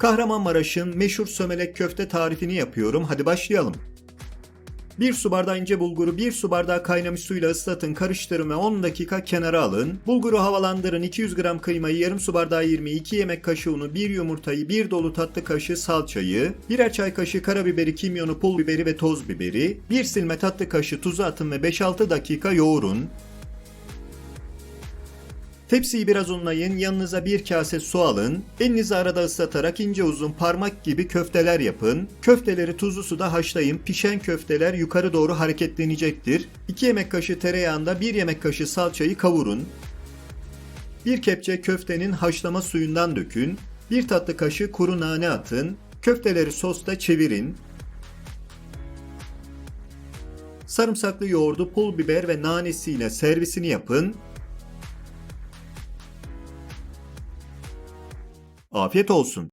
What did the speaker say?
Kahramanmaraş'ın meşhur sömelek köfte tarifini yapıyorum. Hadi başlayalım. 1 su bardağı ince bulguru 1 su bardağı kaynamış suyla ıslatın, karıştırın ve 10 dakika kenara alın. Bulguru havalandırın, 200 gram kıymayı, yarım su bardağı 20, 2 yemek kaşığı unu, 1 yumurtayı, 1 dolu tatlı kaşığı salçayı, 1'er çay kaşığı karabiberi, kimyonu, pul biberi ve toz biberi, 1 silme tatlı kaşığı tuzu atın ve 5-6 dakika yoğurun. Tepsiyi biraz unlayın, yanınıza bir kase su alın, elinizi arada ıslatarak ince uzun parmak gibi köfteler yapın. Köfteleri tuzlu suda haşlayın, pişen köfteler yukarı doğru hareketlenecektir. 2 yemek kaşığı tereyağında 1 yemek kaşığı salçayı kavurun. Bir kepçe köftenin haşlama suyundan dökün, 1 tatlı kaşığı kuru nane atın, köfteleri sosta çevirin. Sarımsaklı yoğurdu, pul biber ve nanesiyle servisini yapın. Afiyet olsun.